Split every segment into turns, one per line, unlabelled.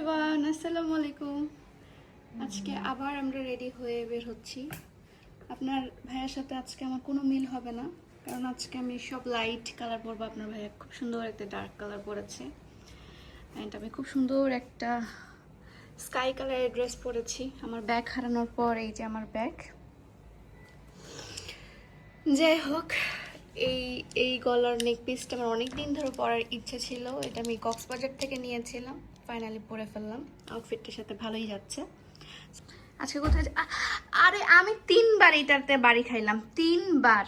Everyone আসসালামু আলাইকুম। আজকে আবার আমরা রেডি হয়ে বের হচ্ছি। আপনার ভাইয়ের সাথে আজকে আমার কোনো মিল হবে না, কারণ আজকে আমি সব লাইট কালার পরবো। আপনার ভাইয়া খুব সুন্দর একটা ডার্ক কালার পরেছে। অ্যান্ড আমি খুব সুন্দর একটা স্কাই কালারের ড্রেস পরেছি। আমার ব্যাগ হারানোর পর এই যে আমার ব্যাগ যাই হোক, এই এই গলার নেক পিসটা আমার অনেক দিন ধরে পরার ইচ্ছে ছিল। এটা আমি কক্সবাজার থেকে নিয়েছিলাম। ফাইনালি পরে ফেললাম। আউটফিটটার সাথে ভালোই যাচ্ছে। আজকে কোথায় আরে আমি তিনবার এটাতে বাড়ি খাইলাম তিনবার।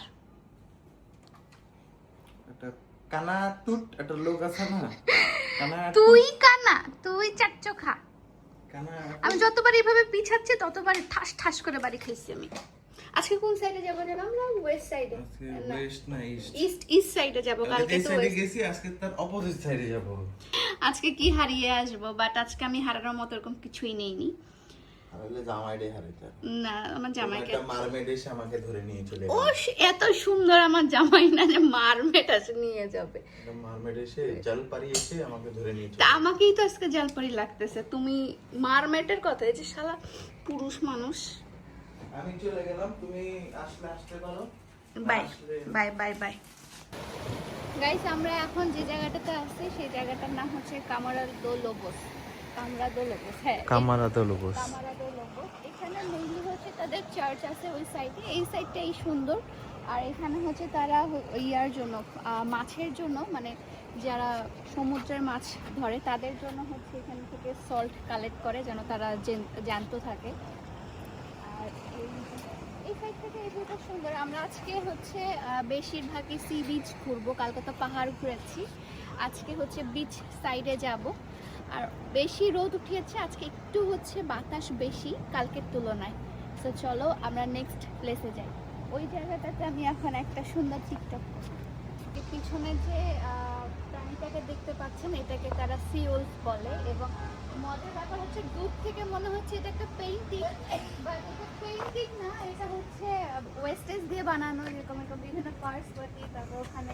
কানা তুট একটা লোক আছে না?
তুই কানা তুই আমি যতবার এভাবে পিছাচ্ছি ততবার ঠাস ঠাস করে বাড়ি খাইছি আমি। আজকে কোন সাইডে যাব আমরা? ওয়েস্ট সাইডে
ওয়েস্ট না ইস্ট
ইস্ট ইস্ট সাইডে যাব কালকে তো
গেছি আজকে তার অপোজিট সাইডে যাব।
আজকে কি হারিয়ে আসব? বাট আজকে আমি হারানোর মতো এরকম কিছুই নেইনি। না আমার জামাইকে
মারমেড এসে আমাকে ধরে নিয়ে চলে
ও এত সুন্দর আমার জামাই না যে মারমেট আছে নিয়ে যাবে।
মারমেড এসে জাল এসে আমাকে ধরে নিয়ে
তা আমাকেই তো আজকে জালপারি লাগতেছে। তুমি মারমেটের কথা এই যে শালা পুরুষ মানুষ।
আমি চলে গেলাম তুমি আসলে আসতে পারো। Bye
bye bye bye. Guys আমরা এখন যে জায়গাটাতে আছি সেই জায়গাটার নাম হচ্ছে কামারা দোলোবস কামরা দো লোবস হ্যাঁ।
কামারা দলবস
কামারা এখানে মেইনলি হচ্ছে তাদের চার্চ আছে ওই সাইডে এই সাইডটাই সুন্দর। আর এখানে হচ্ছে তারা ইয়ার জন্য মাছের জন্য মানে যারা সমুদ্রের মাছ ধরে তাদের জন্য হচ্ছে এখান থেকে সল্ট কালেক্ট করে যেন তারা জ্যান্ত থাকে। সুন্দর। আমরা আজকে হচ্ছে বেশিরভাগই সি বিচ ঘুরবো কালকে পাহাড় ঘুরেছি। আজকে হচ্ছে বিচ সাইডে যাব। আর বেশি রোদ উঠিয়েছে, আজকে একটু হচ্ছে বাতাস বেশি কালকের তুলনায়। তো চলো আমরা নেক্সট প্লেসে যাই। ওই জায়গাটাতে আমি এখন একটা সুন্দর টিকটক পিছনে যে প্রাণীটাকে দেখতে পাচ্ছেন, এটাকে তারা সিওলস বলে এবং মজার ব্যাপার হচ্ছে দূর থেকে মনে হচ্ছে এটা একটা পেইন্টিং বাট এটা পেইন্টিং না এটা হচ্ছে ওয়েস্টেজ দিয়ে বানানো এরকম এরকম বিভিন্ন পার্টস বাটি তারপর ওখানে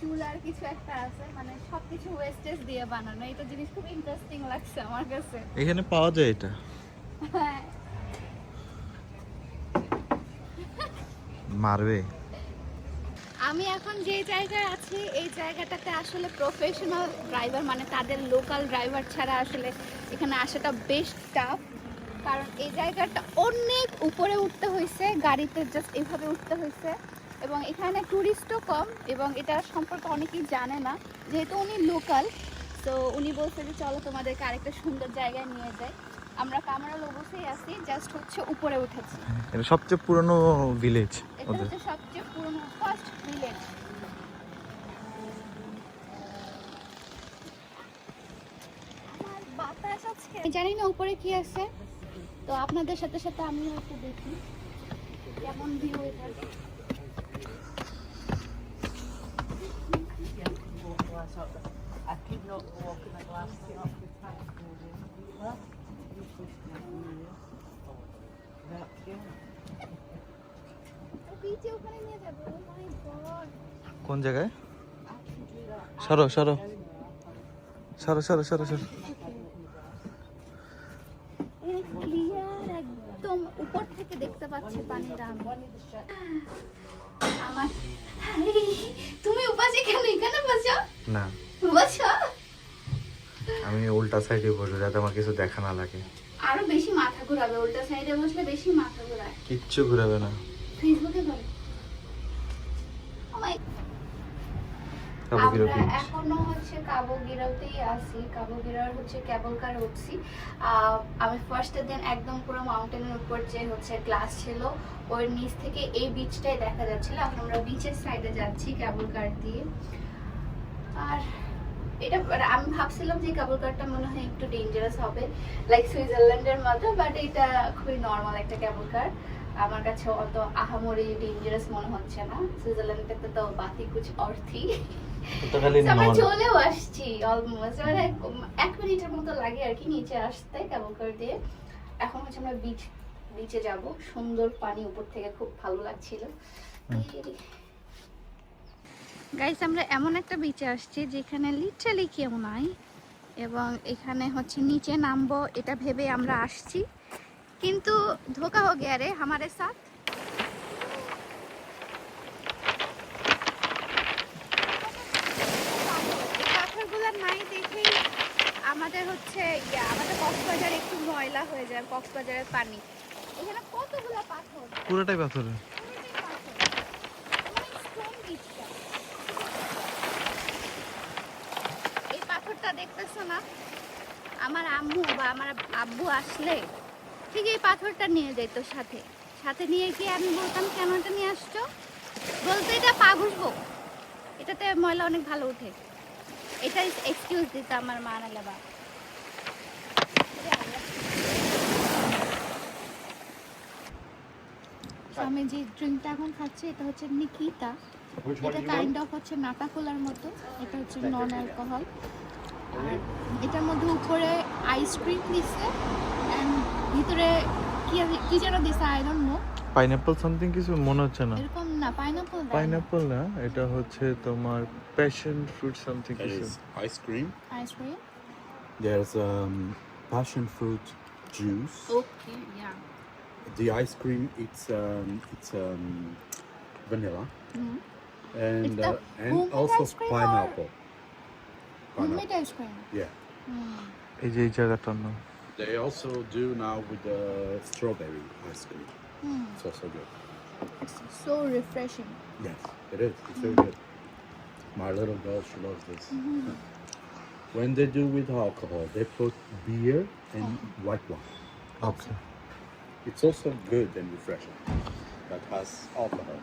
চুল আর কিছু একটা আছে মানে সবকিছু ওয়েস্টেজ দিয়ে বানানো এটা জিনিস খুব ইন্টারেস্টিং লাগছে আমার কাছে।
এখানে পাওয়া যায় এটা?
হ্যাঁ।
মারবে।
আমি এখন যে জায়গায় আছি এই জায়গাটাতে আসলে প্রফেশনাল ড্রাইভার মানে তাদের লোকাল ড্রাইভার ছাড়া আসলে এখানে আসাটা বেশ টাফ কারণ এই জায়গাটা অনেক উপরে উঠতে হয়েছে গাড়িতে জাস্ট এইভাবে উঠতে হয়েছে। এবং এখানে ট্যুরিস্টও কম এবং এটা সম্পর্কে অনেকেই জানে না যেহেতু উনি লোকাল তো উনি বলছে যে চলো তোমাদেরকে আরেকটা সুন্দর জায়গায় নিয়ে যায় আমরা কামরা লোবসেই আছি জাস্ট হচ্ছে উপরে উঠেছি।
এটা সবচেয়ে পুরনো ভিলেজ
এটা হচ্ছে সবচেয়ে পুরনো ফার্স্ট ভিলেজ বাতাস আজকে আমি আমি উপরে কি আছে। তো আপনাদের সাথে সাথে আমিও একটু দেখি
কোন জায়গায়? সরো সরো। সরো সরো সরো সরো।
থেকে দেখতে পাচ্ছি পানিটা দাম আমার তুমি উপাসে কেন এখানে বসো?
না।
বসো।
আমি উল্টা সাইডে বসবো যাতে আমার কিছু দেখা না লাগে।
আরও বেশি মাথা ঘোরাবে উল্টা সাইডে বসলে বেশি মাথা ঘোরায়।
কিচ্ছু ঘোরাবে না।
ফেসবুকে বলে। আমরা এখনও হচ্ছে কাবুগিরাতেই আছি। কাবুগিরার হচ্ছে কেবল কার উঠছি। আমি ফার্স্টের দিন একদম পুরো মাউন্টেনের উপর যে হচ্ছে গ্লাস ছিল ওর নিচ থেকে এই বিচটাই দেখা যাচ্ছিল। এখন আমরা বিচের সাইডে যাচ্ছি কেবল কার দিয়ে। আর এটা আমি ভাবছিলাম যে কেবল কারটা মনে হয় একটু ডেঞ্জারাস হবে লাইক সুইজারল্যান্ডের মতো বাট এটা খুবই নর্মাল একটা কেবল কার আমার কাছে অত আহামরি ডেঞ্জারাস মনে হচ্ছে না। সুইজারল্যান্ডে তো বাতি কুচ অর্থি
তো খালি
তো আমরা
নর্মাল
চলেও আসছি অলমোস্ট মানে এক মিনিটের মতো লাগে আর কি নিচে আসতে করে দিয়ে। এখন হচ্ছে আমরা বিচ বিচে যাব। সুন্দর পানি উপর থেকে খুব ভালো লাগছিল। গাইস আমরা এমন একটা বিচে আসছি যেখানে লিটারালি কেউ নাই এবং এখানে হচ্ছে নিচে নামবো এটা ভেবে আমরা আসছি। কিন্তু ধোকা হো গিয়া রে আমাদের সাথ আমাদের হচ্ছে আমাদের কক্সবাজার একটু ময়লা হয়ে যায় কক্সবাজারের পানি। এখানে কতগুলো পাথর?
পুরোটাই
পাথর। beachটা। এই পাথরটা দেখতেছো না? আমার আম্মু বা আমার আব্বু আসলে ঠিক এই পাথরটা নিয়ে যেত সাথে। সাথে নিয়ে গিয়ে আমি বলতাম কেন এটা নিয়ে আসছো? বলতো এটা পা ঘুষবো এটাতে ময়লা অনেক ভালো উঠে এটাই এক্সকিউজ দিত আমার মা নালে বা আমি যে ড্রিঙ্কটা এখন খাচ্ছি এটা হচ্ছে নিকিতা। এটা কাইন্ড অফ হচ্ছে নাটা কোলার মতো এটা হচ্ছে নন অ্যালকোহল আর এটার মধ্যে উপরে আইসক্রিম দিছে অ্যান্ড ভিতরে কি কি যেন দিছে I don't know
pineapple something কিছু মনে হচ্ছে না।
এরকম না পাইনাপল
পাইনাপল না এটা হচ্ছে তোমার প্যাশন ফ্রুট সামথিং
It
কিছু
is ice cream.
Ice cream
There's um, passion fruit juice.
Okay yeah
The ice cream it's um, it's um, vanilla and
It's the
uh, and
homemade
also
ice cream or-
pineapple.
Homemade
Pineapple.
Ice cream
Yeah.
এই যে এই জায়গাটার নাম
They also do now with the strawberry ice cream. It's also good.
So refreshing
Yes, it is. It's very good. My little girl, she loves this. When they do with alcohol, they put beer and white wine.
Okay
It's also good and refreshing. That has alcohol.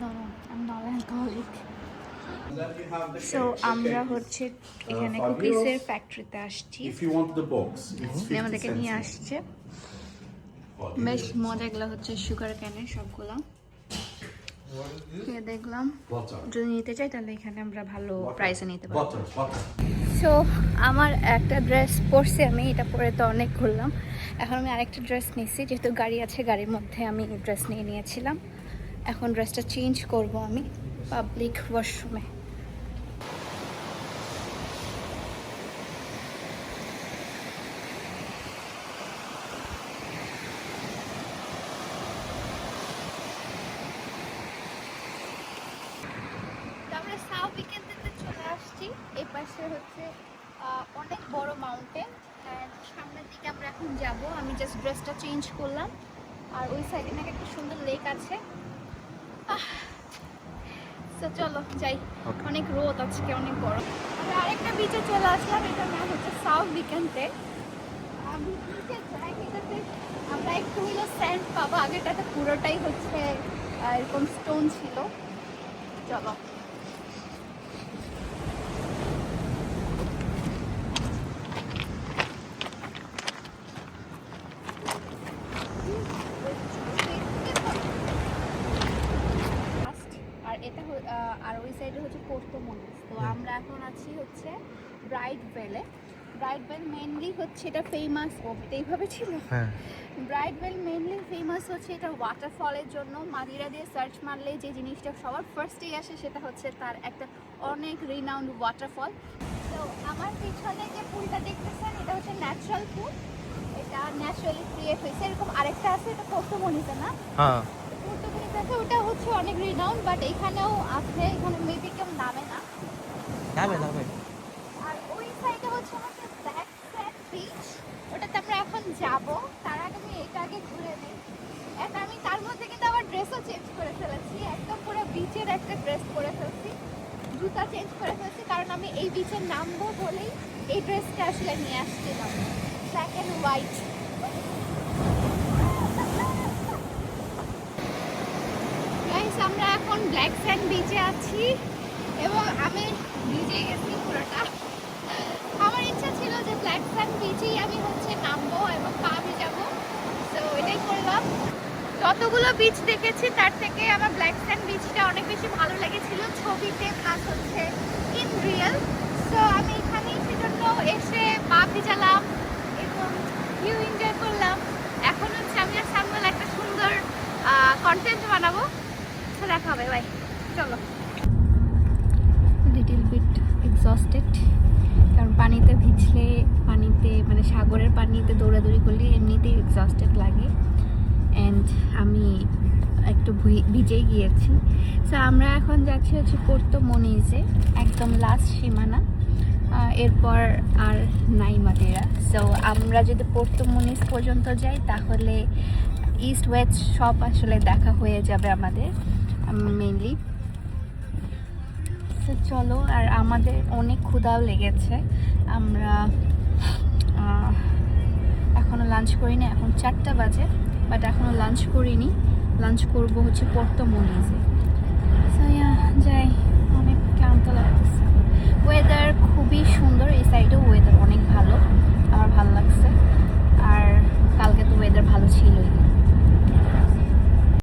No no I am not alcoholic
Then you have the
so
cakes.
আমরা
Cake is-
হচ্ছে এখানে
five
কুকিজের
euros.
ফ্যাক্টরিতে আসছি
If you want the box, it's
উনি
50
আমাদেরকে নিয়ে
cents.
আসছে
Oh,
বেশ মজা এগুলো হচ্ছে সুগার ক্যানে সবগুলো। দেখলাম। যদি নিতে চাই তাহলে এখানে আমরা ভালো প্রাইসে নিতে পারব. সো আমার একটা ড্রেস পরছি আমি এটা পরে তো অনেক ঘুরলাম। এখন আমি আরেকটা ড্রেস নিচ্ছি যেহেতু গাড়ি আছে গাড়ির মধ্যে আমি ড্রেস নিয়ে নিয়েছিলাম। এখন ড্রেসটা চেঞ্জ করব আমি পাবলিক ওয়াশরুমে তো আমরা সাউথ উইকেন্ডেতে চলে আসছি এই পাশে হচ্ছে অনেক বড় মাউন্টেন সামনের দিকে আমরা এখন যাব। আমি জাস্ট ড্রেসটা চেঞ্জ করলাম আর ওই সাইডে নাকি একটা সুন্দর লেক আছে। তো চলো যাই. অনেক রোদ আজকে অনেক গরম। আমরা আরেকটা বিচে চলে আসলাম এটার নাম হচ্ছে সাউথ উইকেন্ডে আমি যাই এটাতে আমরা একটু হলো স্যান্ড পাবো। আগেটাতে পুরোটাই হচ্ছে এরকম স্টোন ছিল। চলো আর এটা হ- আহ, আর ওই হচ্ছে তো আমরা এখন আছি হচ্ছে bright valley bright valley mainly হচ্ছে এটা ফেমাস ও এইভাবে ছিল?
হ্যাঁ।
ব্রাইট ভেল মেনলি ফেমাস হচ্ছে এটা ওয়াটারফলের জন্য। মাদিরা দিয়ে সার্চ মারলে যে জিনিসটা সবার ফার্স্টেই আসে সেটা হচ্ছে তার একটা অনেক রিনাউন্ড ওয়াটারফল তো আমার পিছনে যে পুলটা দেখতেছেন এটা হচ্ছে ন্যাচারাল পুল এটা ন্যাচারালি ক্রিয়েট হয়েছে। এরকম আরেকটা আছে এটা কৌতমণিতে না? পর্তুগিজতে ওটা হচ্ছে অনেক রিনাউন্ড বাট এখানেও আছে এখানে মেবি কেউ নামে না।
নামে নামে।
আর ওই সাইডে হচ্ছে আমাদের ব্ল্যাক স্যান্ড বিচ ওটাতে আমরা এখন যাব। তার আগে আমি এটা আগে ঘুরে নিই। এন্ড আমি তার মধ্যে কিন্তু আবার ড্রেসও চেঞ্জ করে ফেলেছি। একদম পুরো বিচের একটা ড্রেস পরে ফেলছি। জুতা চেঞ্জ করে ফেলছি কারণ আমি এই বিচে নামবো বলেই এই ড্রেসটা আসলে নিয়ে আসছিলাম। ব্ল্যাক অ্যান্ড হোয়াইট গাইস আমরা এখন ব্ল্যাক স্যান্ড বিচে আছি এবং আমি ভিজে গেছি পুরোটা। আমার ইচ্ছা ছিল যে ব্ল্যাক স্যান্ড বিচেই আমি হচ্ছে নামবো এবং পা ভিজাবো। তো এটাই করলাম। যতগুলো বিচ দেখেছি, তার থেকে আমার ব্ল্যাক স্যান্ড বিচটা অনেক বেশি ভালো লেগেছিল। ছবিতে খাস হচ্ছে ইন রিয়েল সো আমি এখানেই সেজন্য এসে পা ভিজালাম এবং ভিউ এনজয় করলাম। এখন হচ্ছে আমি আর সামনে একটা সুন্দর কন্টেন্ট বানাবো। দেখা হবে বাই চলো। লিটিল বিট এক্সস্টেড কারণ পানিতে ভিজলে পানিতে মানে সাগরের পানিতে দৌড়াদৌড়ি করলে এমনিতেই এক্সস্টেড লাগে। অ্যান্ড আমি একটু ভিজেই গিয়েছি। সো আমরা এখন যাচ্ছি হচ্ছে পোর্তো মনিজে একদম লাস্ট সীমানা। এরপর আর নাই মাদেরা। সো আমরা যদি পোর্তো মনিজ পর্যন্ত যাই, তাহলে ইস্ট ওয়েস্ট সব আসলে দেখা হয়ে যাবে আমাদের। আচ্ছা। মেনলি তো চলো, আর আমাদের অনেক ক্ষুধাও লেগেছে। আমরা এখনও লাঞ্চ করিনি, এখন চারটা বাজে বাট এখনও লাঞ্চ করিনি। লাঞ্চ করব হচ্ছে পড়তো মনে আছে যাই অনেক ক্লান্ত লাগছে ওয়েদার খুবই সুন্দর, এই সাইডেও ওয়েদার অনেক ভালো, আমার ভালো লাগছে। আর কালকে তো ওয়েদার ভালো ছিলই।